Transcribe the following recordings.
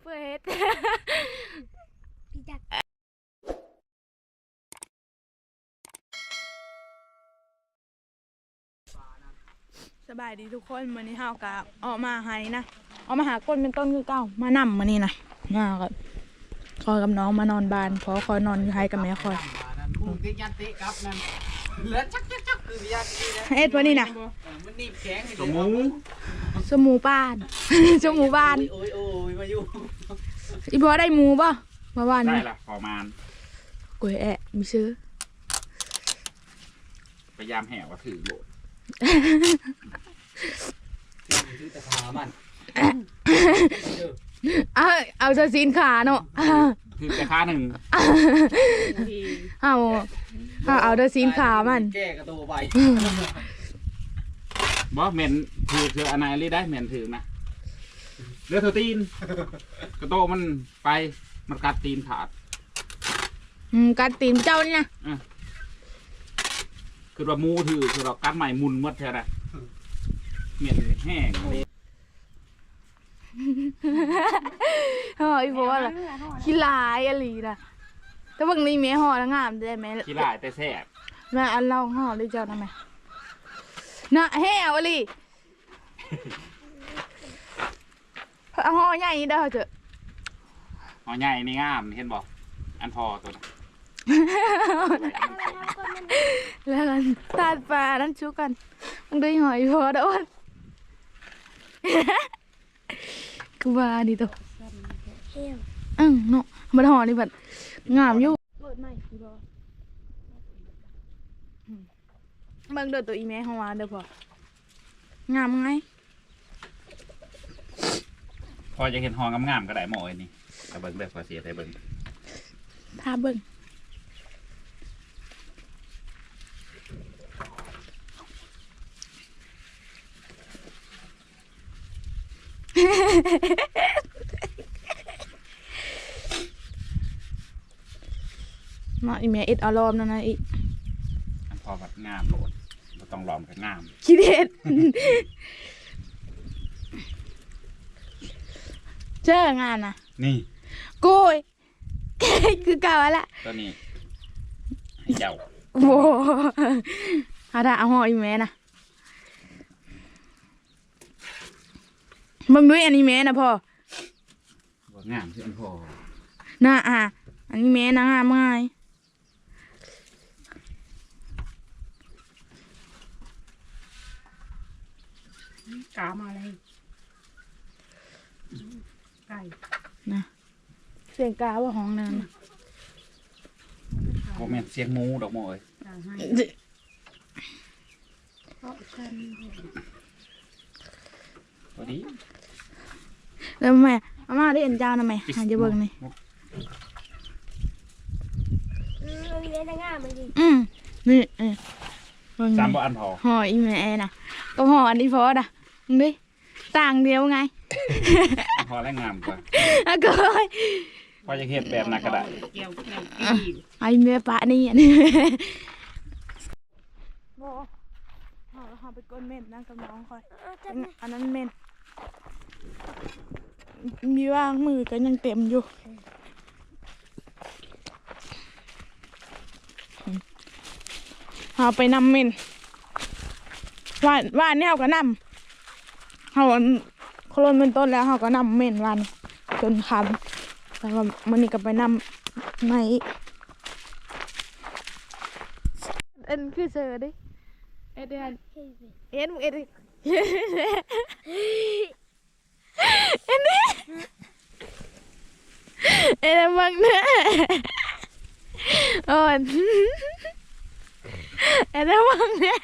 เพื่อเฮ็ดพี่จักสบายดีทุกคนมื้อนี้เฮาก็ออกมาให้นะออกมาหาก้นเป็นต้นคือเก่ามานํมื้อนี้นะมากับคอยกับน้องมานอนบ้านเพราะคอยนอนอยู่ให้กับแม่คอยพุ่งติยันติกับนั่น เหลือชักชักชักคือยันตินะเอ็ดวันนี้นะมันนิ่มแข็งสมูสมูบ้าน สมูบ้านโอ้ยโอ้ยมาอยู่อีบอได้หมูป่ะมาบ้านได้นี่ละประมาณกวยแอะมีซื้อพยายามแห่ว่าถือโหลดคือแต่ขามันเอาเอาจะซีนขาเนาะ ถือแต่ค่าหนึ่งเอาเอาเอาเดซีนขามันแก้กระตัวใบบอสเมนถือถืออันไหนรีได้เมนถือนะเลือดเธอตีน กระโตมันไปมันกัดตีนขาดอืมการตีนเจ้านี่นะคือว่ามูถือคือเรากัดใหม่มุนหมดเท่าไรเมนแห้งเลย เฮ้ยอีบอละขี้ลายอะไรนะแต่บางนี้แม่ห่อแล้วงามได้ไหมขี้ลายแต่แซ่บแม่อันเราห่อได้เจ้าทำไมน่ะแห่วะลีเอาห่อใหญ่นี่เด้อเถอะหอใหญ่นี่งามเห็นบอกอันพอตัวนะแล้วกันตัดปลานั่นชุกันมึงได้หอยพอโดน กูว่าดิตัวเที่ยวอืมเนาะมันหอนี่แบบงามอยู่เปิดใหม่อีบอมเบิ่งเด้อตัวอีแม่ของว่าเด้อพองามไงพอจะเห็นหองามๆก็ได้หมอไอ้นี่แต่เบิ้งได้พอเสียได้เบิ้งถ้าเบิ่ง มาอีเมเอ็ดอารอมนั่นนะอีอันพอแบบงามโหลดเราต้องลอมกับงามคิดเอ็ดเจองานนะนี่กุยคือเก่าแล้วตัวนี้ให้เจ้าโว้อาดาเอาหออีเมนะ มึงด้วยอันนี้แม่นะพ่อว่างามที่อันพอน่าอะอันนี้แม่นะงามง่ายกามาเลยไก่เสียงกาว่าห้องนั้นน่ะโมเมนเสียงหมูดอกโมเอ้ยกาให้เพราะฉันพอดี แล้วแม่อาม่าได้เอ็นเจ้านะแม่หาจะเบิ่งนี่อืมมีเล่นง่ายมันดีอืมนี่เอ้ยเบิ่งจำนี่บ่อันพอหออีแม่นะก็หออันนี้พอดะมึงดิต่างเดียวไงอันพอแล้วงามกว่าอะก็พอจะเห็ดแบบนั้นก็ได้เกี่ยวกับไอแม่ปะนี่อันนี้โบหอหอไปก้นเม่นนั่งกับน้องคอยอันนั้นเม่น มีว่างมือก็ยังเต็มอยู่ เอาไปนำเม่นว่านว่านเนี่ยเขาก็นำเขาอันโคลนเป็นต้นแล้วเขาก็นำเม่นวานจนคำแล้วก็มันนี่ก็ไปนำในอีกเอ็นคือเจอดิเอ็ดเอ็นเอ็นเอ็ดเอ็นนี่เอ็นบังเนี่ยโอ้ยเอ็นบังเนี่ย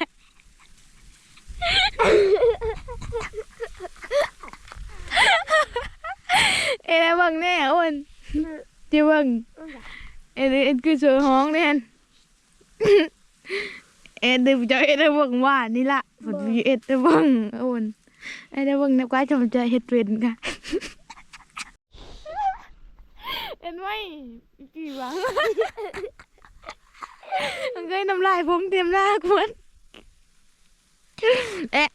เอ็นบังเนี่ยโอ้ยจีบังเอ็นเอ็นคือเสือห้องเนี่ยเอ็นเดี๋ยวจะเอ็นบังว่านี่ละฝนมีเอ็นบัง โอ้ยเอ็นบังเนี่ยก็จะจะเฮ็ดเป็นค่ะเอ็นไม่กี่วังมันเคยน้ำลายพงเต็มหน้าคุณเอ๊ะ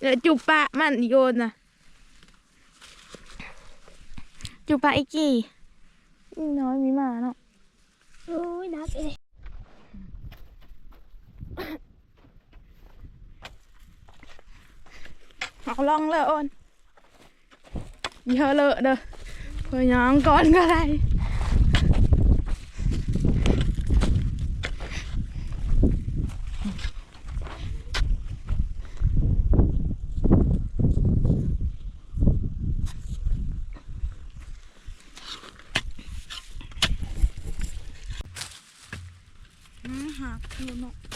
เดี๋ยวจุบปะมันโยนนะจุบปะไอ้กี่อีน้อยมีหมาเนาะโอ้ยนักเอ้ย อาลองเลยโอนเยอะเลยเด้อเพื่อหยังก่อนก็ได้อืมหักอยู่เนาะ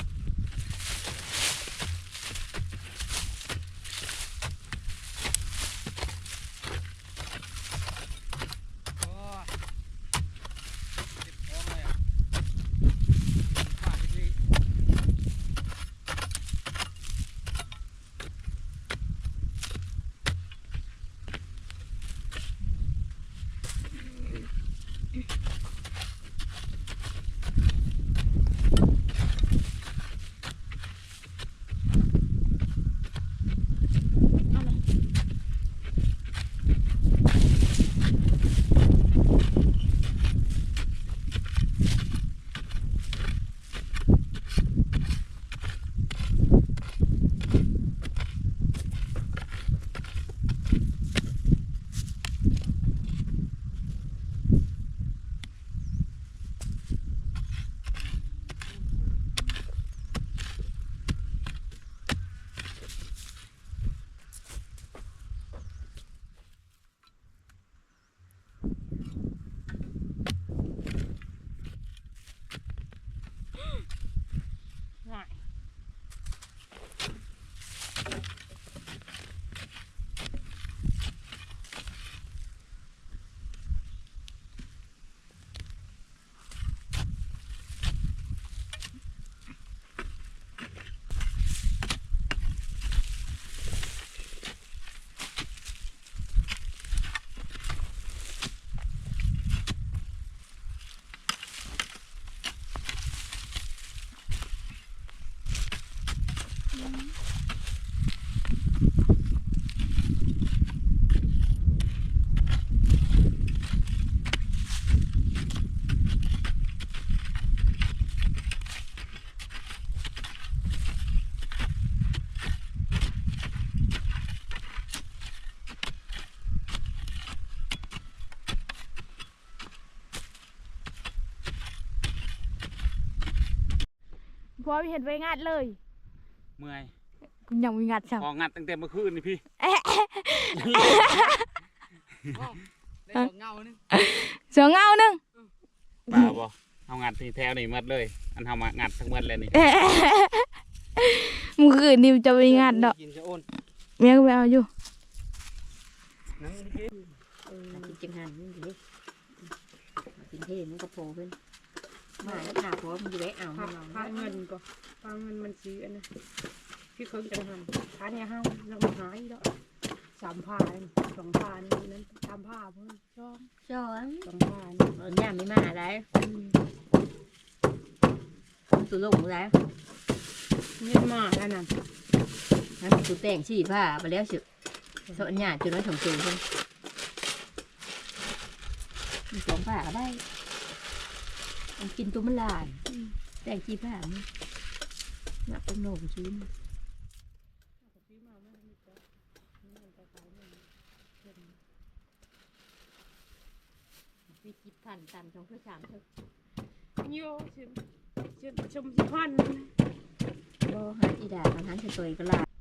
พอเห็นไว้งัดเลย เมื่อยกูยังไม่งัดซ้พองัดตั้งแต่เมื่อคืนนี่พี่ได้ดอกเงานึงำเสือเงาหนึงป่าบ่เอางัดที่แถวนี่หมดเลย อันทำมางัดทั้งหมดเลยนี่มึงคืนนี่จะไปงัดดอกกินจะโอนเมียก็ไปเอาอยู่นั่งกินเออกินจังหันนี่ดิกินเทมันก็โผล่ขึ้น มาแล้วหนาเพราะมันจะได้เอาพามันเอาพาเงินก็พาเงินมันซื้ออันนั้นพี่เคยจังหันพาเนี่ยห้าเราหายแล้วสามพาเองสองพานี่นั้นสามพาเพิ่นสองสอนสองพาเออเนี่ยไม่มาได้ตัวลงได้นี่มาแล้วนั่นนั่นตัวแต่งชี้ผ้าไปแล้วสิสอนหยาจุดน้อยสองตัวเพิ่นมีสองผ้าก็ได้ มันกินตัวมันลายแต่งชี้ผ้ามันนับเป็นโหนงชื้นวิจิตพันตันสองเพื่อสามเถอะโย่ชิมชิมชมสิพันบ่หาอีดามันหันจะตัวก็ลา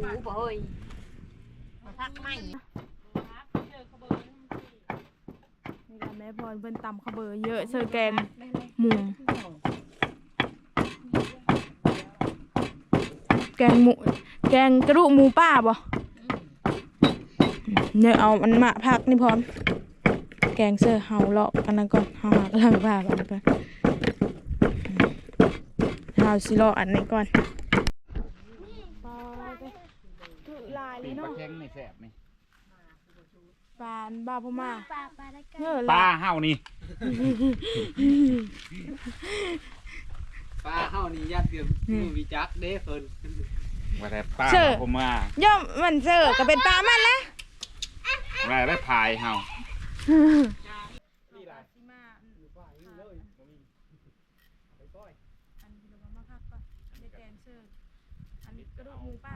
เป็นปูบ่เฮ้ยมาพักใหม่นี่ก็แม่พรเพิ่นตำข้าวเบอร์เยอะเสื้อแกงหมูแกงหมูแกงกระดูกหมูป่าบ่เนี่ยเอามันมาพักนี่พร้อม แกงเสื้อเฮาเลาะอันนั้นก่อนเฮาหากำลังผ้าก่อนก่อนเฮาสิเลาะอันนี้ก่อนลายเลย ปีนปลาเนาะแข้งนี่แสบนี่ปลาบ้าพ่อมาปลาปลาได้กันเงอปละลาเฮานี่ปลาเฮานี่ยัดเดือมือวิจักเด้เพิ่นว่าแต่ปลาผมมาย่อมมันเจอก็เป็นปลามันแหละอะไรได้พายเฮาอันนี้เรามาพักก่อนในแกงเชิญอันนี้กระดูกหมูป้า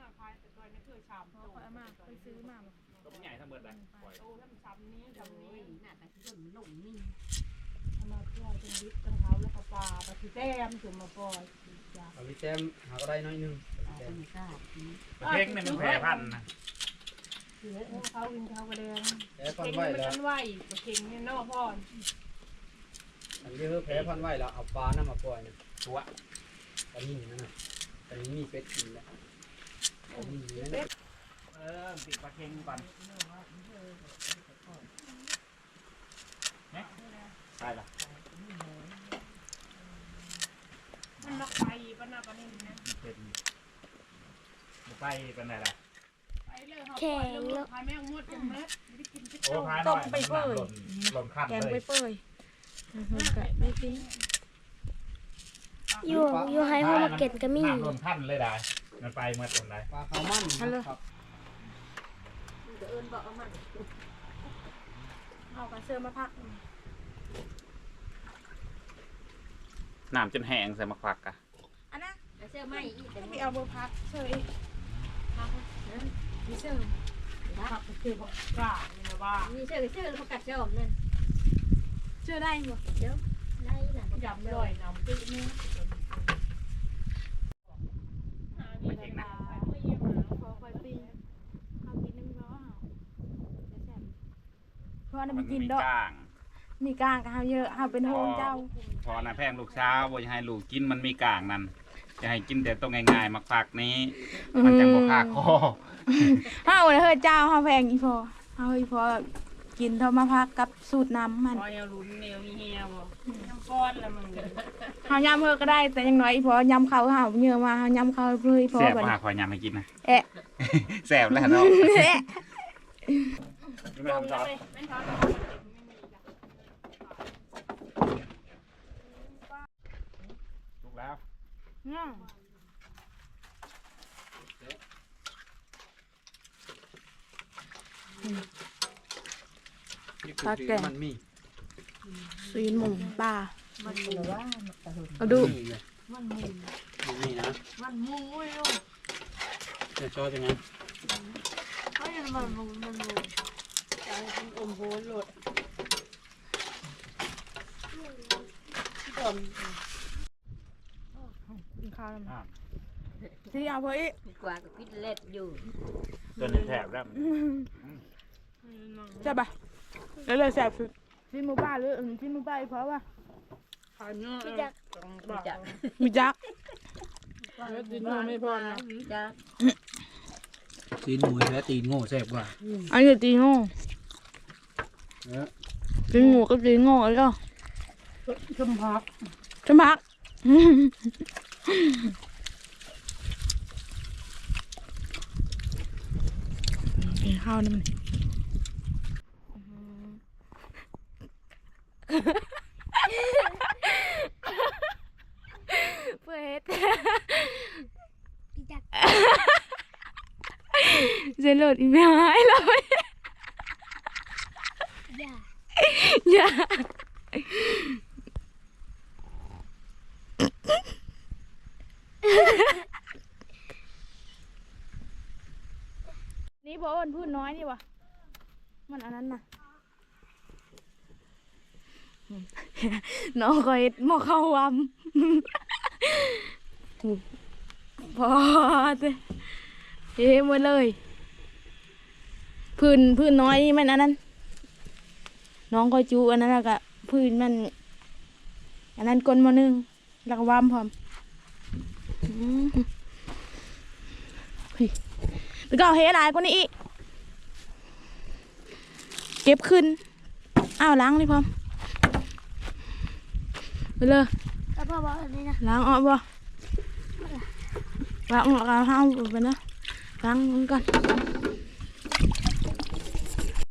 เมื่อควายแต่ตัวนี้คือชามเขาก็เอามาไปซื้อมาบอกก็ใหญ่ทั้งหมดเลยโตทั้งชามนี้ชามโอ้นี้ยน่าไปต้นหลงนี่เอามาเพื่อเป็นวิทย์ตั้งเท้าแล้วก็ปลาปลาที่แต้มจุ่มมาปล่อยจ้ะเอาลิแต้มหาก็ได้น้อยหนึงเอาไปไม่กล้ากินเพ่งนี่มันแผ่พันธุ์นะเหลือให้เขาอินเขากระเดงแพ้พัเข่นงไว้มันแล้วมันไหวกระเข่งเนี่ยนอกพ่อนอันนี้คือแพ้พันไว้แล้วเอาปลาน้ำมาปล่อยนะตัวปลานิ่นั่นน่ะปลานิ่มีเป็ดกินแล้วปลานิ่นั่นน่ะ เออติดปลาเค็งก่อนนี่ไปละมันนอกไปปะนาปะนี่นะมันเป็นไปเป็นไรล่ะไปเลยเขาปล่อยลงลูกพายแม่งมดจังเม็ดไม่ได้กินที่โอ้พายหน่อยมันหล่นหล่นขั้นแกงเลไปยเปื่อยอือฮึก็ไม่กินอยู่อยู่ให้พ่อมาเก็ตก็มีน้ำหล่นขั้นเลยได้ มันไปเมื่อตรงไหนปลาขาวมันนะครับเอิญบอกเอามันเอากระเสื้อมาพักน้ำจนแห้งใส่มะควักอะอันนะแล้วเสื้อไหมอีกแต่ไม่เอาเบอร์พักเฉยพักมีเสื้อผักคือกล้านี่นะว่ามีเสื้อเสื้อแล้วเขากัดจอมนั่นเชื่อได้บ่เดี๋ยวได้น่ะยำลอยน้ำตื้อนี่ไม่เก่งนะ ขอคอยปีเอากินน้ำร้อน เพราะว่ามัมันนมีกินดอกก้าง มีกลางกับเฮาเยอะเฮาเป็นโฮมเจ้า พอนะแพงลูกสาวบ่อยากให้ลูกกินมันมีกลางนั่นจะให้กินแต่ตรงง่ายๆมะควักนี้ มันจังบ่คาคอเฮาเลยเฮ้ยเจ้าเฮาแพงอีพอเฮาอีพอกินเท่ามาพักกับสูตรน้ำมันพอเอาลุ้นแนวมีเฮียบ่น้ำก้อนละมึงเฮายำเฮอก็ได้ แต่อยังน้อยอีพอยำเขาเฮาเยอะมาเฮายำเขาเพื่ออีพอแซ่บบัดมานี้กขอยยำให้กินนะ แอะ แซ่บแล้วเนาะ แอะ ไม่ทำซอสไม่ทอดถูกแล้วเนี่ยนี่คือมันมีซีนหมูปลามันเหลือว่ามันตะหุนเอาดูนี่เลยมันมูมันมีนะมันมูเว้ยลูกจะชอบยังไงเฮ้ยมันมูมันมูใจเป็น อมโหนโหลดกินข้าวแล้วมั้ยที่เอาเพื่ออีกกว่ากับพิษเล็ดอยู่ตัวนี้แซ่บแล้วใช่ปะแล้วเลยแสบสุดซีนหมูปลาหรืออื่นซีนหมูปลาอีกเพราะว่าขายเนื้อพี่จักมีจักมีจักดินไม่พอนะมีจักตีนหมูและตีนโง่แซ่บกว่าอันนี้ตีโง่ เออตีหมูก็ตีโง่แล้วก็ชมพักจะมั อย่านี่บอกว่ามันพูดน้อยนี่วะมันอันนั้นน่ะ น้องก็เฮ็ดหมอเข้าวำพอเต้เฮ้หมดเลย พื้นพื้นน้อยนี่มันอันนั้น น้องก็จูอันนั้นแล้วก็พื้นมัน อันนั้นก้นมานึงแล้วก็วามพร้อมอืมเฮ้ยแล้วก็เอาเฮหลายกว่านี้อีกเก็บขึ้น อ้าวล้างนี่พร้อมไปเลยแล้วพ่อบอกอันนี้นะล้างออกบ่ล้างออกแล้วห้ามไปนะล้างมันก่อน